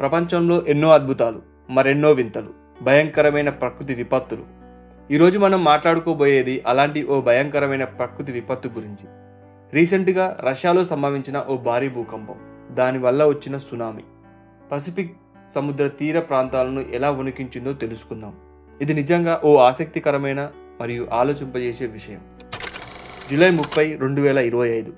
ప్రపంచంలో ఎన్నో అద్భుతాలు మరెన్నో వింతలు భయంకరమైన ప్రకృతి విపత్తులు. ఈరోజు మనం మాట్లాడుకోబోయేది అలాంటి ఓ భయంకరమైన ప్రకృతి విపత్తు గురించి. రీసెంట్గా రష్యాలో సంభవించిన ఓ భారీ భూకంపం దానివల్ల వచ్చిన సునామీ. పసిఫిక్ సముద్ర తీర ప్రాంతాలను ఎలా ఉనికించిందో తెలుసుకుందాం. ఇది నిజంగా ఓ ఆసక్తికరమైన మరియు ఆలోచింపజేసే విషయం. జూలై ముప్పై రెండు వేల ఇరవై ఐదు.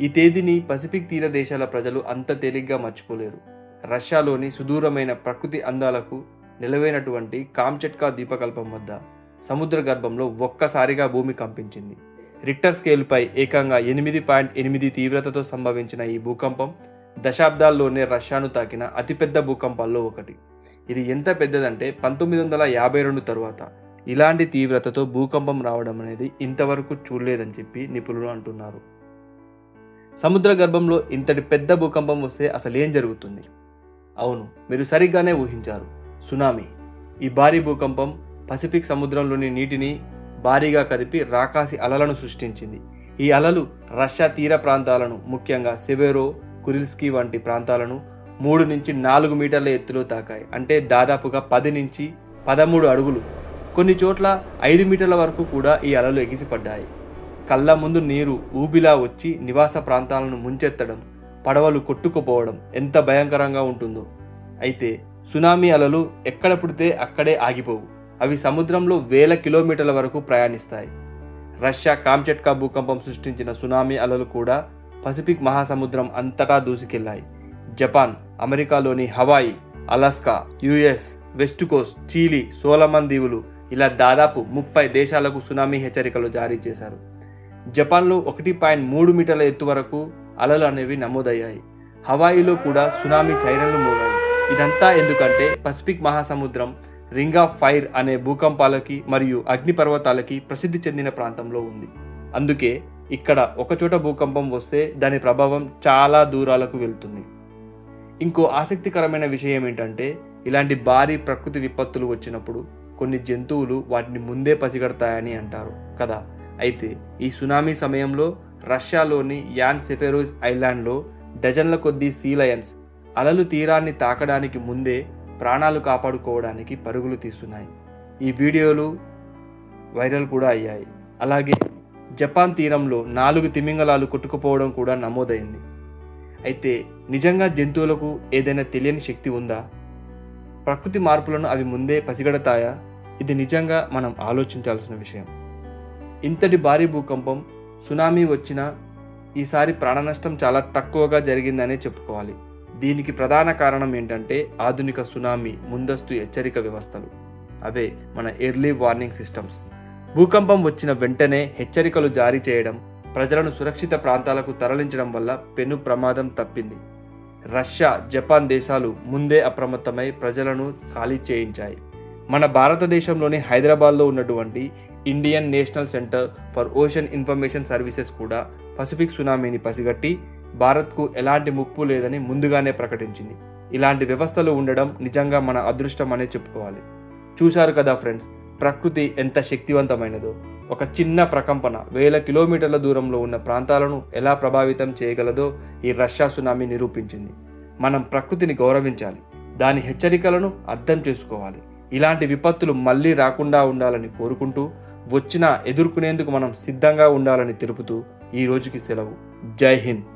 ఈ తేదీని పసిఫిక్ తీర దేశాల ప్రజలు అంత తేలిగ్గా మర్చిపోలేరు. రష్యాలోని సుదూరమైన ప్రకృతి అందాలకు నిలవైనటువంటి కామ్చెట్కా ద్వీపకల్పం వద్ద సముద్ర గర్భంలో ఒక్కసారిగా భూమి కంపించింది. రిక్టర్ స్కేల్పై ఏకంగా ఎనిమిది పాయింట్ ఎనిమిది తీవ్రతతో సంభవించిన ఈ భూకంపం దశాబ్దాల్లోనే రష్యాను తాకిన అతిపెద్ద భూకంపాల్లో ఒకటి. ఇది ఎంత పెద్దదంటే పంతొమ్మిది వందల యాభై రెండు తరువాత ఇలాంటి తీవ్రతతో భూకంపం రావడం అనేది ఇంతవరకు చూడలేదని చెప్పి నిపుణులు అంటున్నారు. సముద్ర గర్భంలో ఇంతటి పెద్ద భూకంపం వస్తే అసలు ఏం జరుగుతుంది? అవును మీరు సరిగ్గానే ఊహించారు. సునామీ. ఈ భారీ భూకంపం పసిఫిక్ సముద్రంలోని నీటిని భారీగా కదిపి రాకాసి అలలను సృష్టించింది. ఈ అలలు రష్యా తీర ప్రాంతాలను ముఖ్యంగా సెవెరో కురిల్స్కీ వంటి ప్రాంతాలను మూడు నుంచి నాలుగు మీటర్ల ఎత్తులో తాకాయి. అంటే దాదాపుగా పది నుంచి పదమూడు అడుగులు. కొన్ని చోట్ల ఐదు మీటర్ల వరకు కూడా ఈ అలలు ఎగిసిపడ్డాయి. కళ్ళ ముందు నీరు ఊబిలా వచ్చి నివాస ప్రాంతాలను ముంచెత్తడం పడవలు కొట్టుకుపోవడం ఎంత భయంకరంగా ఉంటుందో. అయితే సునామీ అలలు ఎక్కడ పుడితే అక్కడే ఆగిపోవు. అవి సముద్రంలో వేల కిలోమీటర్ల వరకు ప్రయాణిస్తాయి. రష్యా కామ్చెట్కా భూకంపం సృష్టించిన సునామీ అలలు కూడా పసిఫిక్ మహాసముద్రం అంతటా దూసుకెళ్ళాయి. జపాన్ అమెరికాలోని Hawaii Alaska US west coast Chile Solomon దీవులు ఇలా దాదాపు ముప్పై దేశాలకు సునామీ హెచ్చరికలు జారీ చేశారు. జపాన్లో ఒకటి పాయింట్ మూడు మీటర్ల ఎత్తు వరకు అలలు అనేవి నమోదయ్యాయి. హవాయిలో కూడా సునామీ సైరన్లు మోగాయి. ఇదంతా ఎందుకంటే పసిఫిక్ మహాసముద్రం రింగ్ ఆఫ్ ఫైర్ అనే భూకంపాలకి మరియు అగ్నిపర్వతాలకి ప్రసిద్ధి చెందిన ప్రాంతంలో ఉంది. అందుకే ఇక్కడ ఒకచోట భూకంపం వస్తే దాని ప్రభావం చాలా దూరాలకు వెళ్తుంది. ఇంకో ఆసక్తికరమైన విషయం ఏంటంటే ఇలాంటి భారీ ప్రకృతి విపత్తులు వచ్చినప్పుడు కొన్ని జంతువులు వాటిని ముందే పసిగడతాయని అంటారు కదా. అయితే ఈ సునామీ సమయంలో రష్యాలోని యాన్ సెఫెరోస్ ఐలాండ్లో డజన్ల కొద్దీ సీ లయన్స్ అలలు తీరాన్ని తాకడానికి ముందే ప్రాణాలు కాపాడుకోవడానికి పరుగులు తీస్తున్నాయి. ఈ వీడియోలు వైరల్ కూడా అయ్యాయి. అలాగే జపాన్ తీరంలో నాలుగు తిమింగలాలు కొట్టుకుపోవడం కూడా నమోదైంది. అయితే నిజంగా జంతువులకు ఏదైనా తెలియని శక్తి ఉందా? ప్రకృతి మార్పులను అవి ముందే పసిగడతాయా? ఇది నిజంగా మనం ఆలోచించాల్సిన విషయం. ఇంతటి భారీ భూకంపం సునామీ వచ్చినా ఈసారి ప్రాణనష్టం చాలా తక్కువగా జరిగిందనే చెప్పుకోవాలి. దీనికి ప్రధాన కారణం ఏంటంటే ఆధునిక సునామీ ముందస్తు హెచ్చరిక వ్యవస్థలు. అవే మన ఎర్లీ వార్నింగ్ సిస్టమ్స్. భూకంపం వచ్చిన వెంటనే హెచ్చరికలు జారీ చేయడం ప్రజలను సురక్షిత ప్రాంతాలకు తరలించడం వల్ల పెను ప్రమాదం తప్పింది. రష్యా జపాన్ దేశాలు ముందే అప్రమత్తమై ప్రజలను ఖాళీ చేయించాయి. మన భారతదేశంలోని హైదరాబాద్లో ఉన్నటువంటి Indian National Centre for Ocean Information Services కూడా పసిఫిక్ సునామీని పసిగట్టి భారత్కు ఎలాంటి ముప్పు లేదని ముందుగానే ప్రకటించింది. ఇలాంటి వ్యవస్థలు ఉండడం నిజంగా మన అదృష్టం అనే చెప్పుకోవాలి. చూశారు కదా ఫ్రెండ్స్ ప్రకృతి ఎంత శక్తివంతమైనదో. ఒక చిన్న ప్రకంపన వేల కిలోమీటర్ల దూరంలో ఉన్న ప్రాంతాలను ఎలా ప్రభావితం చేయగలదో ఈ రష్యా సునామీ నిరూపించింది. మనం ప్రకృతిని గౌరవించాలి. దాని హెచ్చరికలను అర్థం చేసుకోవాలి. ఇలాంటి విపత్తులు మళ్ళీ రాకుండా ఉండాలని కోరుకుంటూ వచ్చినా ఎదుర్కొనేందుకు మనం సిద్ధంగా ఉండాలని తెలుపుతూ ఈ రోజుకి సెలవు. జై హింద్.